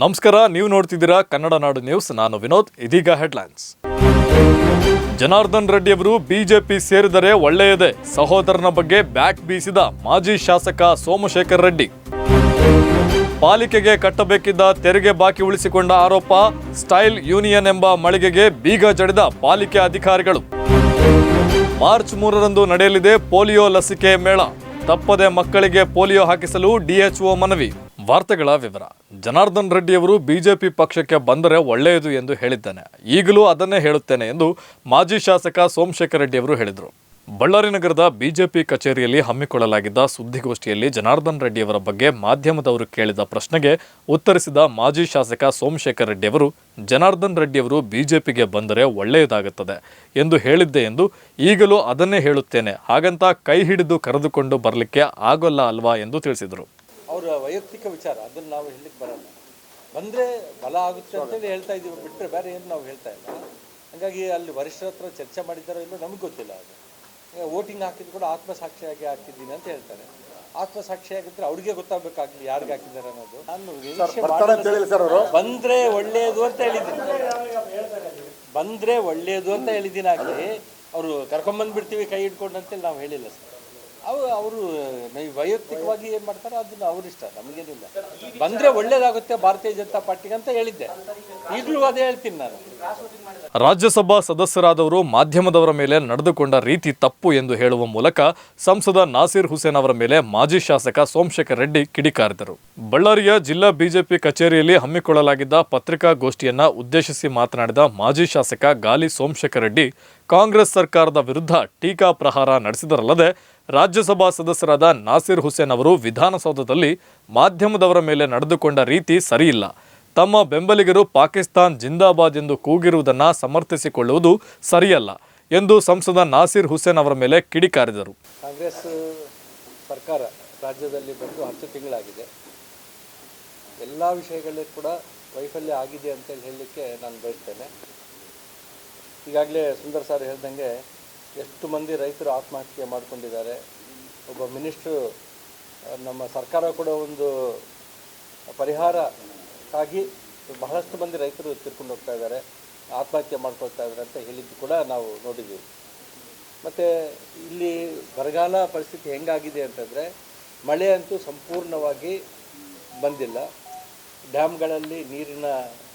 ನಮಸ್ಕಾರ, ನೀವು ನೋಡ್ತಿದ್ದೀರಾ ಕನ್ನಡ ನಾಡು ನ್ಯೂಸ್. ನಾನು ವಿನೋದ್, ಇದೀಗ ಹೆಡ್ಲೈನ್ಸ್. ಜನಾರ್ದನ್ ರೆಡ್ಡಿ ಅವರು ಬಿಜೆಪಿ ಸೇರಿದರೆ ಒಳ್ಳೆಯದೇ? ಸಹೋದರನ ಬಗ್ಗೆ ಬ್ಯಾಟ್ ಬೀಸಿದ ಮಾಜಿ ಶಾಸಕ ಸೋಮಶೇಖರ್ ರೆಡ್ಡಿ. ಪಾಲಿಕೆಗೆ ಕಟ್ಟಬೇಕಿದ್ದ ತೆರಿಗೆ ಬಾಕಿ ಉಳಿಸಿಕೊಂಡ ಆರೋಪ, ಸ್ಟೈಲ್ ಯೂನಿಯನ್ ಎಂಬ ಮಳಿಗೆಗೆ ಬೀಗ ಜಡಿದ ಪಾಲಿಕೆ ಅಧಿಕಾರಿಗಳು. ಮಾರ್ಚ್ ಮೂರರಂದು ನಡೆಯಲಿದೆ ಪೋಲಿಯೋ ಲಸಿಕೆ ಮೇಳ. ತಪ್ಪದೆ ಮಕ್ಕಳಿಗೆ ಪೋಲಿಯೋ ಹಾಕಿಸಲು ಡಿಎಚ್ಒ ಮನವಿ. ವಾರ್ತೆಗಳ ವಿವರ. ಜನಾರ್ದನ್ ರೆಡ್ಡಿ ಅವರು ಬಿಜೆಪಿ ಪಕ್ಷಕ್ಕೆ ಬಂದರೆ ಒಳ್ಳೆಯದು ಎಂದು ಹೇಳಿದ್ದಾನೆ. ಈಗಲೂ ಅದನ್ನೇ ಹೇಳುತ್ತೇನೆ ಎಂದು ಮಾಜಿ ಶಾಸಕ ಸೋಮಶೇಖರ್ ರೆಡ್ಡಿ ಅವರು ಹೇಳಿದರು. ಬಳ್ಳಾರಿ ನಗರದ ಬಿಜೆಪಿ ಕಚೇರಿಯಲ್ಲಿ ಹಮ್ಮಿಕೊಳ್ಳಲಾಗಿದ್ದ ಸುದ್ದಿಗೋಷ್ಠಿಯಲ್ಲಿ ಜನಾರ್ದನ್ ರೆಡ್ಡಿ ಅವರ ಬಗ್ಗೆ ಮಾಧ್ಯಮದವರು ಕೇಳಿದ ಪ್ರಶ್ನೆಗೆ ಉತ್ತರಿಸಿದ ಮಾಜಿ ಶಾಸಕ ಸೋಮಶೇಖರ್ ರೆಡ್ಡಿ ಅವರು, ಜನಾರ್ದನ್ ರೆಡ್ಡಿ ಅವರು ಬಿಜೆಪಿಗೆ ಬಂದರೆ ಒಳ್ಳೆಯದಾಗುತ್ತದೆ ಎಂದು ಹೇಳಿದ್ದೆ ಎಂದು ಈಗಲೂ ಅದನ್ನೇ ಹೇಳುತ್ತೇನೆ. ಹಾಗಂತ ಕೈ ಹಿಡಿದು ಕರೆದುಕೊಂಡು ಬರಲಿಕ್ಕೆ ಆಗೋಲ್ಲ ಅಲ್ವಾ ಎಂದು ತಿಳಿಸಿದರು. ಅವರ ವೈಯಕ್ತಿಕ ವಿಚಾರ ಅದನ್ನು ನಾವು ಹೇಳಲಿಕ್ಕೆ ಬರಲ್ಲ. ಬಂದರೆ ಬಲ ಆಗುತ್ತೆ ಅಂತೇಳಿ ಹೇಳ್ತಾ ಇದ್ದೀವಿ ಬಿಟ್ಟರೆ ಬೇರೆ ಏನು ನಾವು ಹೇಳ್ತಾ ಇಲ್ಲ. ಹಾಗಾಗಿ ಅಲ್ಲಿ ವರಿಷ್ಠರ ಹತ್ರ ಚರ್ಚೆ ಮಾಡಿದ್ದಾರೋ ಇಲ್ಲೋ ನಮಗೆ ಗೊತ್ತಿಲ್ಲ ಅದು. ವೋಟಿಂಗ್ ಹಾಕಿದ್ರು ಕೂಡ ಆತ್ಮಸಾಕ್ಷಿಯಾಗಿ ಹಾಕಿದ್ದೀನಿ ಅಂತ ಹೇಳ್ತಾರೆ. ಆತ್ಮಸಾಕ್ಷಿಯಾಗಿದ್ರೆ ಅವ್ರಿಗೆ ಗೊತ್ತಾಗಬೇಕಾಗ್ಲಿ ಯಾರಿಗೆ ಹಾಕಿದ್ದಾರೆ ಅನ್ನೋದು. ನಾನು. ಬಂದ್ರೆ ಒಳ್ಳೆಯದು ಅಂತ ಹೇಳಿದ್ದೀನಿ. ಬಂದ್ರೆ ಒಳ್ಳೆಯದು ಅಂತ ಹೇಳಿದ್ದೀನಿ ಆಗಲಿ ಅವರು ಕರ್ಕೊಂಬಂದ್ಬಿಡ್ತೀವಿ ಕೈ ಹಿಡ್ಕೊಂಡು ಅಂತೇಳಿ ನಾವು ಹೇಳಿಲ್ಲ ಸರ್. ಅವು ಅವರು ವೈಯಕ್ತಿಕವಾಗಿ ಏನು ಮಾಡ್ತಾರೋ ಅದನ್ನ ಅವರಿಷ್ಟ, ನಮಗೇನಿಲ್ಲ. ಬಂದ್ರೆ ಒಳ್ಳೇದಾಗುತ್ತೆ ಭಾರತೀಯ ಜನತಾ ಪಾರ್ಟಿಗೆ ಅಂತ ಹೇಳಿದ್ದೆ. ಈಗಲೂ ಅದೇ ಹೇಳ್ತೀನಿ ನಾನು. ರಾಜ್ಯಸಭಾ ಸದಸ್ಯರಾದವರು ಮಾಧ್ಯಮದವರ ಮೇಲೆ ನಡೆದುಕೊಂಡ ರೀತಿ ತಪ್ಪು ಎಂದು ಹೇಳುವ ಮೂಲಕ ಸಂಸದ ನಾಸೀರ್ ಹುಸೇನ್ ಅವರ ಮೇಲೆ ಮಾಜಿ ಶಾಸಕ ಸೋಮಶೇಖರ್ ರೆಡ್ಡಿ ಕಿಡಿಕಾರಿದರು. ಬಳ್ಳಾರಿಯ ಜಿಲ್ಲಾ ಬಿಜೆಪಿ ಕಚೇರಿಯಲ್ಲಿ ಹಮ್ಮಿಕೊಳ್ಳಲಾಗಿದ್ದ ಪತ್ರಿಕಾಗೋಷ್ಠಿಯನ್ನ ಉದ್ದೇಶಿಸಿ ಮಾತನಾಡಿದ ಮಾಜಿ ಶಾಸಕ ಗಾಲಿ ಸೋಮಶೇಖರ್ ರೆಡ್ಡಿ ಕಾಂಗ್ರೆಸ್ ಸರ್ಕಾರದ ವಿರುದ್ಧ ಟೀಕಾ ಪ್ರಹಾರ ನಡೆಸಿದರಲ್ಲದೆ ರಾಜ್ಯಸಭಾ ಸದಸ್ಯರಾದ ನಾಸಿರ್ ಹುಸೇನ್ ಅವರು ವಿಧಾನಸೌಧದಲ್ಲಿ ಮಾಧ್ಯಮದವರ ಮೇಲೆ ನಡೆದುಕೊಂಡ ರೀತಿ ಸರಿಯಿಲ್ಲ. ತಮ್ಮ ಬೆಂಬಲಿಗರು ಪಾಕಿಸ್ತಾನ್ ಜಿಂದಾಬಾದ್ ಎಂದು ಕೂಗಿರುವುದನ್ನು ಸಮರ್ಥಿಸಿಕೊಳ್ಳುವುದು ಸರಿಯಲ್ಲ ಎಂದು ಸಂಸದ ನಾಸಿರ್ ಹುಸೇನ್ ಅವರ ಮೇಲೆ ಕಿಡಿಕಾರಿದರು ಕಾಂಗ್ರೆಸ್ ಸರ್ಕಾರ ರಾಜ್ಯದಲ್ಲಿ ಬಂದು ಹತ್ತು ತಿಂಗಳಾಗಿದೆ. ಎಲ್ಲ ವಿಷಯಗಳಲ್ಲಿ ಕೂಡ ವೈಫಲ್ಯ ಆಗಿದೆ ಅಂತ ಹೇಳಲಿಕ್ಕೆ ನಾನು ಬಯಸ್ತೇನೆ. ಈಗಾಗಲೇ ಸುಂದರ್ ಸರ್ ಹೇಳ್ದಂಗೆ ಎಷ್ಟು ಮಂದಿ ರೈತರು ಆತ್ಮಹತ್ಯೆ ಮಾಡಿಕೊಂಡಿದ್ದಾರೆ. ಒಬ್ಬ ಮಿನಿಸ್ಟ್ರು, ನಮ್ಮ ಸರ್ಕಾರ ಕೂಡ ಒಂದು ಪರಿಹಾರಕ್ಕಾಗಿ ಬಹಳಷ್ಟು ಮಂದಿ ರೈತರು ತಿರ್ಕೊಂಡು ಹೋಗ್ತಾ ಇದ್ದಾರೆ, ಆತ್ಮಹತ್ಯೆ ಮಾಡ್ಕೊಳ್ತಾ ಇದ್ದಾರೆ ಅಂತ ಹೇಳಿದ್ದು ಕೂಡ ನಾವು ನೋಡಿದ್ದೀವಿ. ಮತ್ತು ಇಲ್ಲಿ ಬರಗಾಲ ಪರಿಸ್ಥಿತಿ ಹೆಂಗಾಗಿದೆ ಅಂತಂದರೆ ಮಳೆ ಅಂತೂ ಸಂಪೂರ್ಣವಾಗಿ ಬಂದಿಲ್ಲ. ಡ್ಯಾಮ್ಗಳಲ್ಲಿ ನೀರಿನ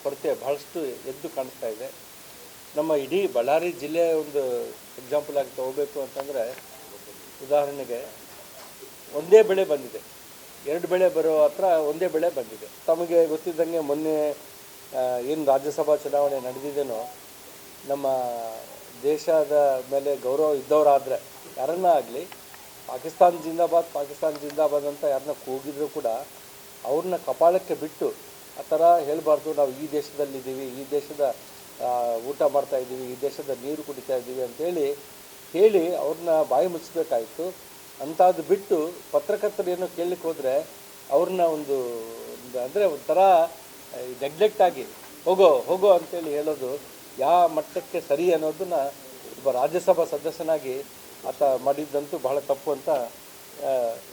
ಕೊರತೆ ಬಹಳಷ್ಟು ಎದ್ದು ಕಾಣಿಸ್ತಾ ಇದೆ. ನಮ್ಮ ಇಡೀ ಬಳ್ಳಾರಿ ಜಿಲ್ಲೆಯ ಒಂದು ಎಕ್ಸಾಂಪಲ್ ಆಗಿ ತಗೋಬೇಕು ಅಂತಂದರೆ, ಉದಾಹರಣೆಗೆ ಒಂದೇ ಬೆಳೆ ಬಂದಿದೆ. ಎರಡು ಬೆಳೆ ಬರೋ ಹತ್ರ ಒಂದೇ ಬೆಳೆ ಬಂದಿದೆ. ತಮಗೆ ಗೊತ್ತಿದ್ದಂಗೆ ಮೊನ್ನೆ ಏನು ರಾಜ್ಯಸಭಾ ಚುನಾವಣೆ ನಡೆದಿದೆನೋ, ನಮ್ಮ ದೇಶದ ಮೇಲೆ ಗೌರವ ಇದ್ದವರಾದರೆ, ಯಾರನ್ನ ಆಗಲಿ, ಪಾಕಿಸ್ತಾನ್ ಜಿಂದಾಬಾದ್, ಪಾಕಿಸ್ತಾನ ಜಿಂದಾಬಾದ್ ಅಂತ ಯಾರನ್ನ ಕೂಗಿದ್ರು ಕೂಡ ಅವ್ರನ್ನ ಕಪಾಳಕ್ಕೆ ಬಿಟ್ಟು ಆ ಥರ ಹೇಳಬಾರ್ದು. ನಾವು ಈ ದೇಶದಲ್ಲಿದ್ದೀವಿ, ಈ ದೇಶದ ಊಟ ಮಾಡ್ತಾ ಇದ್ದೀವಿ, ಈ ದೇಶದ ನೀರು ಕುಡಿತಾ ಇದ್ದೀವಿ ಅಂತೇಳಿ ಹೇಳಿ ಅವ್ರನ್ನ ಬಾಯಿ ಮುಚ್ಚಬೇಕಾಯಿತು ಅಂಥದ್ದು ಬಿಟ್ಟು ಪತ್ರಕರ್ತರು ಏನೋ ಕೇಳಲಿಕ್ಕೆ ಹೋದರೆ ಅವ್ರನ್ನ ಒಂದು, ಅಂದರೆ ಒಂಥರ ನೆಗ್ಲೆಕ್ಟ್ ಆಗಿ ಹೋಗೋ ಹೋಗೋ ಅಂತೇಳಿ ಹೇಳೋದು ಯಾವ ಮಟ್ಟಕ್ಕೆ ಸರಿ ಅನ್ನೋದನ್ನ ಒಬ್ಬ ರಾಜ್ಯಸಭಾ ಸದಸ್ಯನಾಗಿ ಆತ ಮಾಡಿದ್ದಂತೂ ಬಹಳ ತಪ್ಪು ಅಂತ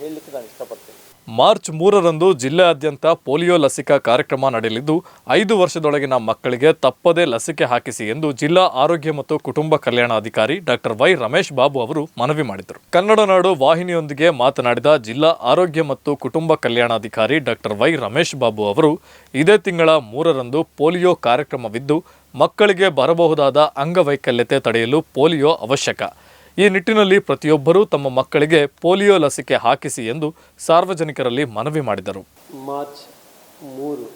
ಹೇಳಲಿಕ್ಕೆ ನಾನು ಇಷ್ಟಪಡ್ತೇನೆ. ಮಾರ್ಚ್ ಮೂರರಂದು ಜಿಲ್ಲೆಯಾದ್ಯಂತ ಪೋಲಿಯೋ ಲಸಿಕಾ ಕಾರ್ಯಕ್ರಮ ನಡೆಯಲಿದ್ದು, ಐದು ವರ್ಷದೊಳಗಿನ ಮಕ್ಕಳಿಗೆ ತಪ್ಪದೇ ಲಸಿಕೆ ಹಾಕಿಸಿ ಎಂದು ಜಿಲ್ಲಾ ಆರೋಗ್ಯ ಮತ್ತು ಕುಟುಂಬ ಕಲ್ಯಾಣಾಧಿಕಾರಿ ಡಾಕ್ಟರ್ ವೈ ರಮೇಶ್ ಬಾಬು ಅವರು ಮನವಿ ಮಾಡಿದರು. ಕನ್ನಡ ನಾಡು ವಾಹಿನಿಯೊಂದಿಗೆ ಮಾತನಾಡಿದ ಜಿಲ್ಲಾ ಆರೋಗ್ಯ ಮತ್ತು ಕುಟುಂಬ ಕಲ್ಯಾಣಾಧಿಕಾರಿ ಡಾಕ್ಟರ್ ವೈ ರಮೇಶ್ ಬಾಬು ಅವರು, ಇದೇ ತಿಂಗಳ ಮೂರರಂದು ಪೋಲಿಯೋ ಕಾರ್ಯಕ್ರಮವಿದ್ದು, ಮಕ್ಕಳಿಗೆ ಬರಬಹುದಾದ ಅಂಗವೈಕಲ್ಯತೆ ತಡೆಯಲು ಪೋಲಿಯೋ ಅವಶ್ಯಕ. ಈ ನಿಟ್ಟಿನಲ್ಲಿ ಪ್ರತಿಯೊಬ್ಬರೂ ತಮ್ಮ ಮಕ್ಕಳಿಗೆ ಪೋಲಿಯೋ ಲಸಿಕೆ ಹಾಕಿಸಿ ಎಂದು ಸಾರ್ವಜನಿಕರಲ್ಲಿ ಮನವಿ ಮಾಡಿದರು. ಮಾರ್ಚ್ ಮೂರು,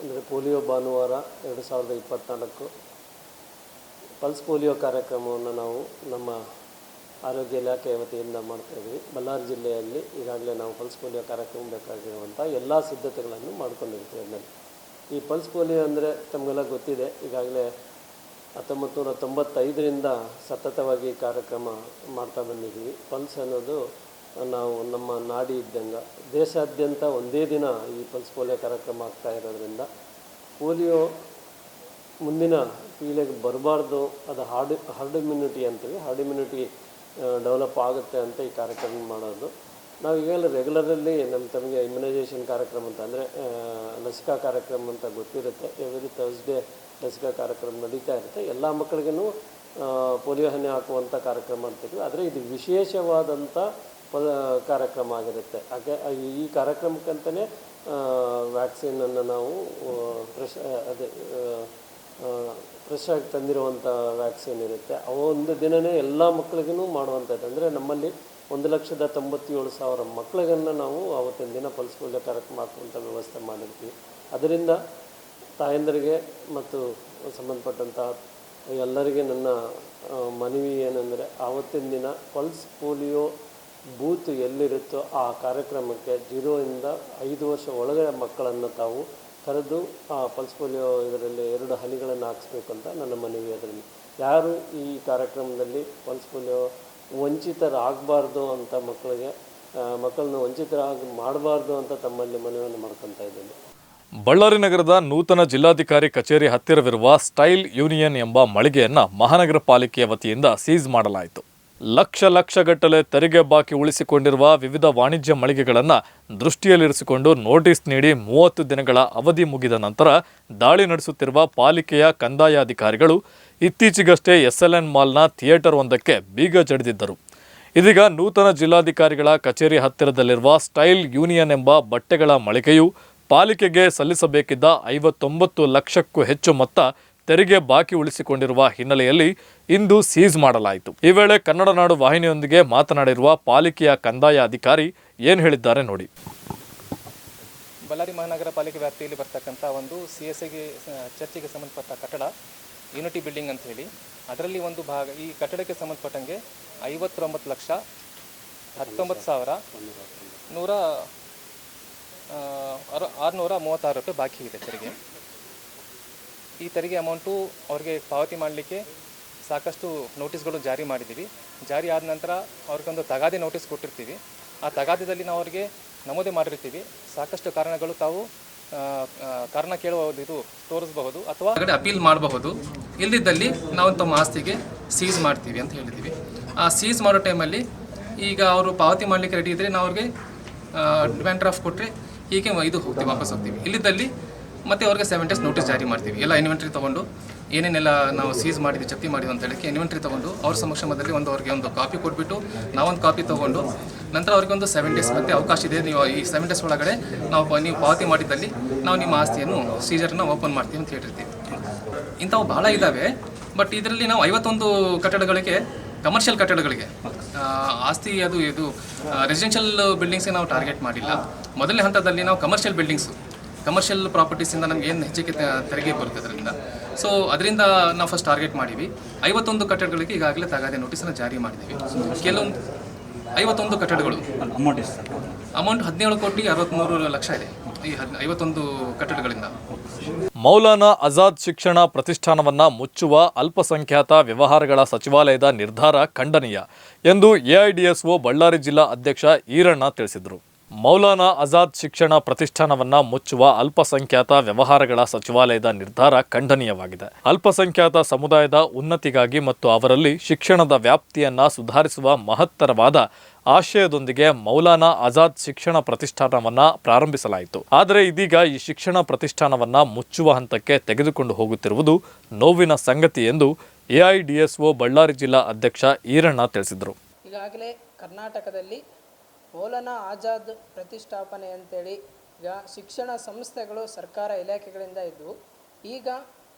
ಅಂದರೆ ಪೋಲಿಯೋ ಭಾನುವಾರ ಎರಡು ಸಾವಿರದ ಇಪ್ಪತ್ತ್ನಾಲ್ಕು ಪಲ್ಸ್ ಪೋಲಿಯೋ ಕಾರ್ಯಕ್ರಮವನ್ನು ನಾವು ನಮ್ಮ ಆರೋಗ್ಯ ಇಲಾಖೆ ವತಿಯಿಂದ ಮಾಡ್ತಾಯಿದ್ವಿ ಬಳ್ಳಾರಿ ಜಿಲ್ಲೆಯಲ್ಲಿ ಈಗಾಗಲೇ ನಾವು ಪಲ್ಸ್ ಪೋಲಿಯೋ ಕಾರ್ಯಕ್ರಮ ಬೇಕಾಗಿರುವಂಥ ಎಲ್ಲ ಸಿದ್ಧತೆಗಳನ್ನು ಮಾಡ್ಕೊಂಡಿರ್ತೀವಿ ಅದರಲ್ಲಿ. ಈ ಪಲ್ಸ್ ಪೋಲಿಯೋ ಅಂದರೆ ತಮಗೆಲ್ಲ ಗೊತ್ತಿದೆ, ಈಗಾಗಲೇ ಹತ್ತೊಂಬತ್ತು ನೂರ ತೊಂಬತ್ತೈದರಿಂದ ಸತತವಾಗಿ ಕಾರ್ಯಕ್ರಮ ಮಾಡ್ತಾ ಬಂದಿದ್ದೀವಿ. ಪಲ್ಸ್ ಅನ್ನೋದು ನಾವು ನಮ್ಮ ನಾಡಿ ಇದ್ದಂಗೆ. ದೇಶಾದ್ಯಂತ ಒಂದೇ ದಿನ ಈ ಪಲ್ಸ್ ಪೋಲಿಯೋ ಕಾರ್ಯಕ್ರಮ ಆಗ್ತಾ ಇರೋದ್ರಿಂದ ಪೋಲಿಯೋ ಮುಂದಿನ ಪೀಳಿಗೆ ಬರಬಾರ್ದು, ಅದು ಹಾರ್ಡ್ ಹಾರ್ಡ್ ಇಮ್ಯುನಿಟಿ ಅಂತೀವಿ. ಹಾರ್ಡ್ ಇಮ್ಯುನಿಟಿ ಡೆವಲಪ್ ಆಗುತ್ತೆ ಅಂತ ಈ ಕಾರ್ಯಕ್ರಮ ಮಾಡೋದು. ನಾವು ಈಗಾಗಲೇ ರೆಗ್ಯುಲರಲ್ಲಿ ನಮ್ಮ ತಮಗೆ ಇಮ್ಯುನೈಸೇಷನ್ ಕಾರ್ಯಕ್ರಮ ಅಂತ ಅಂದರೆ ಲಸಿಕಾ ಕಾರ್ಯಕ್ರಮ ಅಂತ ಗೊತ್ತಿರುತ್ತೆ. ಎವ್ರಿ ತರ್ಸ್ಡೇ ಲಸಿಕಾ ಕಾರ್ಯಕ್ರಮ ನಡೀತಾ ಇರುತ್ತೆ. ಎಲ್ಲ ಮಕ್ಕಳಿಗೂ ಪೋಲಿಯೋ ಹನಿ ಹಾಕುವಂಥ ಕಾರ್ಯಕ್ರಮ ಅಂತೀವಿ ಆದರೆ ಇದು ವಿಶೇಷವಾದಂಥ ಪ ಕಾರ್ಯಕ್ರಮ ಆಗಿರುತ್ತೆ. ಹಾಗೆ ಈ ಕಾರ್ಯಕ್ರಮಕ್ಕಂತಲೇ ವ್ಯಾಕ್ಸಿನನ್ನು ನಾವು ಫ್ರೆಶ್ ಅದೇ ಫ್ರೆಶ್ ಆಗಿ ತಂದಿರುವಂಥ ವ್ಯಾಕ್ಸಿನ್ ಇರುತ್ತೆ. ಆ ಒಂದು ದಿನವೇ ಎಲ್ಲ ಮಕ್ಕಳಿಗೂ ಮಾಡುವಂಥದ್ದು ಅಂದರೆ ನಮ್ಮಲ್ಲಿ ಒಂದು ಲಕ್ಷದ ತೊಂಬತ್ತೇಳು ಸಾವಿರ ಮಕ್ಕಳಿಗನ್ನು ನಾವು ಆವತ್ತಿನ ದಿನ ಪಲ್ಸ್ ಪೋಲಿಯೋ ಕಾರ್ಯಕ್ರಮ ಹಾಕುವಂಥ ವ್ಯವಸ್ಥೆ ಮಾಡಿರ್ತೀವಿ. ಅದರಿಂದ ತಾಯಂದರಿಗೆ ಮತ್ತು ಸಂಬಂಧಪಟ್ಟಂಥ ಎಲ್ಲರಿಗೆ ನನ್ನ ಮನವಿ ಏನಂದರೆ ಆವತ್ತಿನ ದಿನ ಪಲ್ಸ್ ಪೋಲಿಯೋ ಬೂತ್ ಎಲ್ಲಿರುತ್ತೋ ಆ ಕಾರ್ಯಕ್ರಮಕ್ಕೆ ಜೀರೋಯಿಂದ ಐದು ವರ್ಷ ಒಳಗಡೆ ಮಕ್ಕಳನ್ನು ತಾವು ಕರೆದು ಆ ಪಲ್ಸ್ ಪೋಲಿಯೋ ಇದರಲ್ಲಿ ಎರಡು ಹನಿಗಳನ್ನು ಹಾಕಿಸ್ಬೇಕು ಅಂತ ನನ್ನ ಮನವಿ ಅದರಲ್ಲಿ. ಯಾರು ಈ ಕಾರ್ಯಕ್ರಮದಲ್ಲಿ ಪಲ್ಸ್ ಪೋಲಿಯೋ ವಂಚಿತರಾಗಬಾರ್ದು ಅಂತ ಮಕ್ಕಳಿಗೆ ಮಕ್ಕಳನ್ನ ವಂಚಿತರಾಗಿ ಮಾಡಬಾರ್ದು ಅಂತ ತಮ್ಮಲ್ಲಿ ಮನವಿಯನ್ನು ಮಾಡ್ಕೊತಾ ಇದ್ದೀನಿ. ಬಳ್ಳಾರಿ ನಗರದ ನೂತನ ಜಿಲ್ಲಾಧಿಕಾರಿ ಕಚೇರಿ ಹತ್ತಿರವಿರುವ ಸ್ಟೈಲ್ ಯೂನಿಯನ್ ಎಂಬ ಮಳಿಗೆಯನ್ನು ಮಹಾನಗರ ಪಾಲಿಕೆಯ ವತಿಯಿಂದ ಸೀಸ್ ಮಾಡಲಾಯಿತು. ಲಕ್ಷ ಲಕ್ಷಗಟ್ಟಲೆ ತೆರಿಗೆ ಬಾಕಿ ಉಳಿಸಿಕೊಂಡಿರುವ ವಿವಿಧ ವಾಣಿಜ್ಯ ಮಳಿಗೆಗಳನ್ನು ದೃಷ್ಟಿಯಲ್ಲಿರಿಸಿಕೊಂಡು ನೋಟಿಸ್ ನೀಡಿ ಮೂವತ್ತು ದಿನಗಳ ಅವಧಿ ಮುಗಿದ ನಂತರ ದಾಳಿ ನಡೆಸುತ್ತಿರುವ ಪಾಲಿಕೆಯ ಕಂದಾಯ ಅಧಿಕಾರಿಗಳು ಇತ್ತೀಚೆಗಷ್ಟೇ ಎಸ್ಎಲ್ಎನ್ ಮಾಲ್ನ ಥಿಯೇಟರ್ ಒಂದಕ್ಕೆ ಬೀಗ ಜಡಿದಿದ್ದರು. ಇದೀಗ ನೂತನ ಜಿಲ್ಲಾಧಿಕಾರಿಗಳ ಕಚೇರಿ ಹತ್ತಿರದಲ್ಲಿರುವ ಸ್ಟೈಲ್ ಯೂನಿಯನ್ ಎಂಬ ಬಟ್ಟೆಗಳ ಮಳಿಗೆಯು ಪಾಲಿಕೆಗೆ ಸಲ್ಲಿಸಬೇಕಿದ್ದ ಐವತ್ತೊಂಬತ್ತು ಲಕ್ಷಕ್ಕೂ ಹೆಚ್ಚು ಮೊತ್ತ ತೆರಿಗೆ ಬಾಕಿ ಉಳಿಸಿಕೊಂಡಿರುವ ಹಿನ್ನೆಲೆಯಲ್ಲಿ ಇಂದು ಸೀಸ್ ಮಾಡಲಾಯಿತು. ಈ ವೇಳೆ ಕನ್ನಡ ನಾಡು ವಾಹಿನಿಯೊಂದಿಗೆ ಮಾತನಾಡಿರುವ ಪಾಲಿಕೆಯ ಕಂದಾಯ ಅಧಿಕಾರಿ ಏನು ಹೇಳಿದ್ದಾರೆ ನೋಡಿ. ಬಳ್ಳಾರಿ ಮಹಾನಗರ ಪಾಲಿಕೆ ವ್ಯಾಪ್ತಿಯಲ್ಲಿ ಬರ್ತಕ್ಕಂಥ ಒಂದು ಸಿ ಎಸ್ ಐಗೆ ಚರ್ಚೆಗೆ ಸಂಬಂಧಪಟ್ಟ ಕಟ್ಟಡ, ಯೂನಿಟಿ ಬಿಲ್ಡಿಂಗ್ ಅಂತ ಹೇಳಿ. ಅದರಲ್ಲಿ ಒಂದು ಭಾಗ, ಈ ಕಟ್ಟಡಕ್ಕೆ ಸಂಬಂಧಪಟ್ಟಂಗೆ ಐವತ್ತೊಂಬತ್ತು ಲಕ್ಷ ಹತ್ತೊಂಬತ್ತು ಸಾವಿರ ನೂರ ಆರು ಆರುನೂರ ಮೂವತ್ತಾರು ರೂಪಾಯಿ ಬಾಕಿ ಇದೆ ತೆರಿಗೆ. ಈ ತೆರಿಗೆ ಅಮೌಂಟು ಅವ್ರಿಗೆ ಪಾವತಿ ಮಾಡಲಿಕ್ಕೆ ಸಾಕಷ್ಟು ನೋಟಿಸ್ಗಳು ಜಾರಿ ಮಾಡಿದ್ದೀವಿ. ಜಾರಿ ಆದ ನಂತರ ಅವ್ರಿಗೊಂದು ತಗಾದೆ ನೋಟಿಸ್ ಕೊಟ್ಟಿರ್ತೀವಿ. ಆ ತಗಾದೆದಲ್ಲಿ ನಾವು ಅವ್ರಿಗೆ ನಮೂದೆ ಮಾಡಿರ್ತೀವಿ. ಸಾಕಷ್ಟು ಕಾರಣಗಳು ತಾವು ಕಾರಣ ಕೇಳುವ ಇದು ತೋರಿಸಬಹುದು ಅಥವಾ ಅಪೀಲ್ ಮಾಡಬಹುದು. ಇಲ್ಲದಿದ್ದಲ್ಲಿ ನಾವು ತಮ್ಮ ಆಸ್ತಿಗೆ ಸೀಸ್ ಮಾಡ್ತೀವಿ ಅಂತ ಹೇಳಿದ್ದೀವಿ. ಆ ಸೀಸ್ ಮಾಡೋ ಟೈಮಲ್ಲಿ ಈಗ ಅವರು ಪಾವತಿ ಮಾಡಲಿಕ್ಕೆ ರೆಡಿ ಇದ್ದರೆ ನಾವು ಅವ್ರಿಗೆ ಡಿಮ್ಯಾಂಡ್ ಡ್ರಾಫ್ಟ್ ಕೊಟ್ಟರೆ ಹೀಗೆ ಇದು ಹೋಗ್ತೀವಿ, ವಾಪಸ್ ಹೋಗ್ತೀವಿ? ಇಲ್ಲಿದ್ದಲ್ಲಿ ಮತ್ತೆ ಅವ್ರಿಗೆ ಸೆವೆನ್ ಡೇಸ್ ನೋಟಿಸ್ ಜಾರಿ ಮಾಡ್ತೀವಿ. ಎಲ್ಲ ಇನ್ವೆಂಟ್ರಿ ತೊಗೊಂಡು ಏನೇನೆಲ್ಲ ನಾವು ಸೀಸ್ ಮಾಡಿದ್ವಿ, ಜಪ್ತಿ ಮಾಡಿದ್ವಿ ಅಂತ ಹೇಳಕ್ಕೆ ಇನ್ವೆಂಟ್ರಿ ತೊಗೊಂಡು ಅವ್ರ ಸಮಕ್ಷಮದಲ್ಲಿ ಒಂದು ಅವ್ರಿಗೆ ಒಂದು ಕಾಪಿ ಕೊಟ್ಬಿಟ್ಟು ನಾವೊಂದು ಕಾಪಿ ತೊಗೊಂಡು ನಂತರ ಅವ್ರಿಗೆ ಒಂದು ಸೆವೆನ್ ಡೇಸ್ ಮತ್ತೆ ಅವಕಾಶ ಇದೆ. ನೀವು ಈ ಸೆವೆನ್ ಡೇಸ್ ಒಳಗಡೆ ನಾವು ನೀವು ಪಾವತಿ ಮಾಡಿದ್ದಲ್ಲಿ ನಾವು ನಿಮ್ಮ ಆಸ್ತಿಯನ್ನು ಸೀಜರ್ನ ಓಪನ್ ಮಾಡ್ತೀವಿ ಅಂತ ಹೇಳಿರ್ತೀವಿ. ಇಂಥವು ಭಾಳ ಇದ್ದಾವೆ ಬಟ್ ಇದರಲ್ಲಿ ನಾವು ಐವತ್ತೊಂದು ಕಟ್ಟಡಗಳಿಗೆ ಕಮರ್ಷಿಯಲ್ ಕಟ್ಟಡಗಳಿಗೆ ಆಸ್ತಿ ಅದು, ಇದು ರೆಸಿಡೆನ್ಷಿಯಲ್ ಬಿಲ್ಡಿಂಗ್ಸ್ಗೆ ನಾವು ಟಾರ್ಗೆಟ್ ಮಾಡಿಲ್ಲ. ಮೊದಲನೇ ಹಂತದಲ್ಲಿ ನಾವು ಕಮರ್ಷಿಯಲ್ ಬಿಲ್ಡಿಂಗ್ಸು ಕಮರ್ಷಿಯಲ್ ಪ್ರಾಪರ್ಟೀಸಿಂದ ನಮ್ಗೆ ಏನು ಹೆಚ್ಚಿಗೆ ತೆರಿಗೆ ಬರುತ್ತೆ ಅದರಿಂದ. ಸೊ ಅದರಿಂದ ನಾವು ಫಸ್ಟ್ ಟಾರ್ಗೆಟ್ ಮಾಡೀವಿ. ಐವತ್ತೊಂದು ಕಟ್ಟಡಗಳಿಗೆ ಈಗಾಗಲೇ ತಗಾದೆ ನೋಟಿಸನ್ನು ಜಾರಿ ಮಾಡಿದ್ದೀವಿ ಕೆಲವೊಂದು ಐವತ್ತೊಂದು ಕಟ್ಟಡಗಳು. ಅಮೌಂಟ್ ಅಮೌಂಟ್ ಹದಿನೇಳು ಕೋಟಿ ಅರವತ್ತ್ಮೂರು ಲಕ್ಷ ಇದೆ. ಈ ಹದ್ ಐವತ್ತೊಂದು ಕಟ್ಟಡಗಳಿಂದ. ಮೌಲಾನಾ ಆಜಾದ್ ಶಿಕ್ಷಣ ಪ್ರತಿಷ್ಠಾನವನ್ನ ಮುಚ್ಚುವ ಅಲ್ಪಸಂಖ್ಯಾತ ವ್ಯವಹಾರಗಳ ಸಚಿವಾಲಯದ ನಿರ್ಧಾರ ಖಂಡನೀಯ ಎಂದು ಎಐಡಿಎಸ್ಒ ಬಳ್ಳಾರಿ ಜಿಲ್ಲಾ ಅಧ್ಯಕ್ಷ ಈರಣ್ಣ ತಿಳಿಸಿದರು. ಮೌಲಾನಾ ಆಜಾದ್ ಶಿಕ್ಷಣ ಪ್ರತಿಷ್ಠಾನವನ್ನ ಮುಚ್ಚುವ ಅಲ್ಪಸಂಖ್ಯಾತ ವ್ಯವಹಾರಗಳ ಸಚಿವಾಲಯದ ನಿರ್ಧಾರ ಖಂಡನೀಯವಾಗಿದೆ. ಅಲ್ಪಸಂಖ್ಯಾತ ಸಮುದಾಯದ ಉನ್ನತಿಗಾಗಿ ಮತ್ತು ಅವರಲ್ಲಿ ಶಿಕ್ಷಣದ ವ್ಯಾಪ್ತಿಯನ್ನ ಸುಧಾರಿಸುವ ಮಹತ್ತರವಾದ ಆಶಯದೊಂದಿಗೆ ಮೌಲಾನಾ ಆಜಾದ್ ಶಿಕ್ಷಣ ಪ್ರತಿಷ್ಠಾನವನ್ನ ಪ್ರಾರಂಭಿಸಲಾಯಿತು. ಆದರೆ ಇದೀಗ ಈ ಶಿಕ್ಷಣ ಪ್ರತಿಷ್ಠಾನವನ್ನ ಮುಚ್ಚುವ ಹಂತಕ್ಕೆ ತೆಗೆದುಕೊಂಡು ಹೋಗುತ್ತಿರುವುದು ನೋವಿನ ಸಂಗತಿ ಎಂದು ಎಐಡಿಎಸ್ಒ ಬಳ್ಳಾರಿ ಜಿಲ್ಲಾ ಅಧ್ಯಕ್ಷ ಈರಣ್ಣ ತಿಳಿಸಿದರು. ಈಗಾಗಲೇ ಕರ್ನಾಟಕದಲ್ಲಿ ಮೌಲಾನಾ ಆಜಾದ್ ಪ್ರತಿಷ್ಠಾಪನೆ ಅಂತೇಳಿ ಈಗ ಶಿಕ್ಷಣ ಸಂಸ್ಥೆಗಳು ಸರ್ಕಾರ ಇಲಾಖೆಗಳಿಂದ ಇದ್ದವು ಈಗ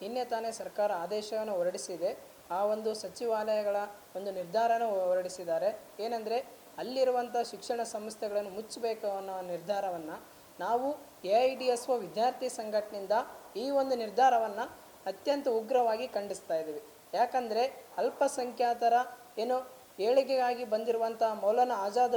ನಿನ್ನೆ ತಾನೇ ಸರ್ಕಾರ ಆದೇಶವನ್ನು ಹೊರಡಿಸಿದೆ. ಆ ಒಂದು ಸಚಿವಾಲಯಗಳ ಒಂದು ನಿರ್ಧಾರನ ಹೊರಡಿಸಿದ್ದಾರೆ. ಏನಂದರೆ, ಅಲ್ಲಿರುವಂಥ ಶಿಕ್ಷಣ ಸಂಸ್ಥೆಗಳನ್ನು ಮುಚ್ಚಬೇಕು ಅನ್ನೋ ನಿರ್ಧಾರವನ್ನು ನಾವು A I D S O ವಿದ್ಯಾರ್ಥಿ ಸಂಘಟನೆಯಿಂದ ಈ ಒಂದು ನಿರ್ಧಾರವನ್ನು ಅತ್ಯಂತ ಉಗ್ರವಾಗಿ ಖಂಡಿಸ್ತಾ ಇದ್ದೀವಿ. ಯಾಕಂದರೆ, ಅಲ್ಪಸಂಖ್ಯಾತರ ಏನು ಏಳಿಗೆಗಾಗಿ ಬಂದಿರುವಂಥ ಮೌಲಾನ ಆಜಾದ್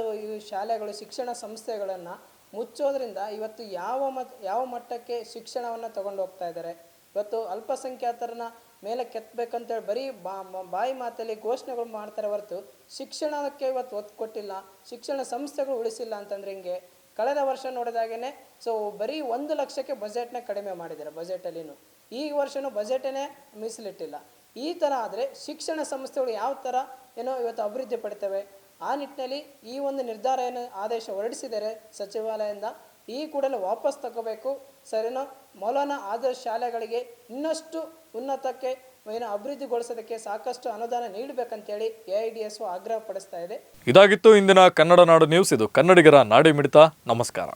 ಶಾಲೆಗಳು, ಶಿಕ್ಷಣ ಸಂಸ್ಥೆಗಳನ್ನು ಮುಚ್ಚೋದ್ರಿಂದ ಇವತ್ತು ಯಾವ ಮತ್, ಯಾವ ಮಟ್ಟಕ್ಕೆ ಶಿಕ್ಷಣವನ್ನು ತಗೊಂಡು ಹೋಗ್ತಾ ಇದ್ದಾರೆ? ಇವತ್ತು ಅಲ್ಪಸಂಖ್ಯಾತರನ್ನ ಮೇಲೆ ಕೆತ್ತಬೇಕಂತೇಳಿ ಬರೀ ಬಾ ಬಾಯಿ ಮಾತಲ್ಲಿ ಘೋಷಣೆಗಳು ಮಾಡ್ತಾರೆ ಹೊರತು ಶಿಕ್ಷಣಕ್ಕೆ ಇವತ್ತು ಒತ್ತು ಕೊಟ್ಟಿಲ್ಲ, ಶಿಕ್ಷಣ ಸಂಸ್ಥೆಗಳು ಉಳಿಸಿಲ್ಲ ಅಂತಂದ್ರೆ ಹಿಂಗೆ? ಕಳೆದ ವರ್ಷ ನೋಡಿದಾಗೇ ಸೊ ಬರೀ ಒಂದು ಲಕ್ಷಕ್ಕೆ ಬಜೆಟ್ನ ಕಡಿಮೆ ಮಾಡಿದ್ದಾರೆ ಬಜೆಟಲ್ಲಿನೂ ಈ ವರ್ಷನೂ ಬಜೆಟನ್ನೇ ಮೀಸಲಿಟ್ಟಿಲ್ಲ. ಈ ಥರ ಆದರೆ ಶಿಕ್ಷಣ ಸಂಸ್ಥೆಗಳು ಯಾವ ಥರ ಏನೋ ಇವತ್ತು ಅಭಿವೃದ್ಧಿ ಪಡ್ತೇವೆ. ಆ ನಿಟ್ಟಿನಲ್ಲಿ ಈ ಒಂದು ನಿರ್ಧಾರ ಏನು ಆದೇಶ ಹೊರಡಿಸಿದರೆ ಸಚಿವಾಲಯದಿಂದ ಈ ಕೂಡಲೇ ವಾಪಸ್ ತಗೋಬೇಕು. ಸರಿನೋ? ಮೌಲಾನಾ ಆದರ್ಶ ಶಾಲೆಗಳಿಗೆ ಇನ್ನಷ್ಟು ಉನ್ನತಕ್ಕೆ ಏನು ಅಭಿವೃದ್ಧಿಗೊಳಿಸೋದಕ್ಕೆ ಸಾಕಷ್ಟು ಅನುದಾನ ನೀಡಬೇಕಂತೇಳಿ ಎ ಐ ಡಿ ಎಸ್ ಆಗ್ರಹ ಪಡಿಸ್ತಾ ಇದೆ. ಇದಾಗಿತ್ತು ಇಂದಿನ ಕನ್ನಡ ನಾಡು ನ್ಯೂಸ್. ಇದು ಕನ್ನಡಿಗರ ನಾಡಿ ಮಿಡಿತ. ನಮಸ್ಕಾರ.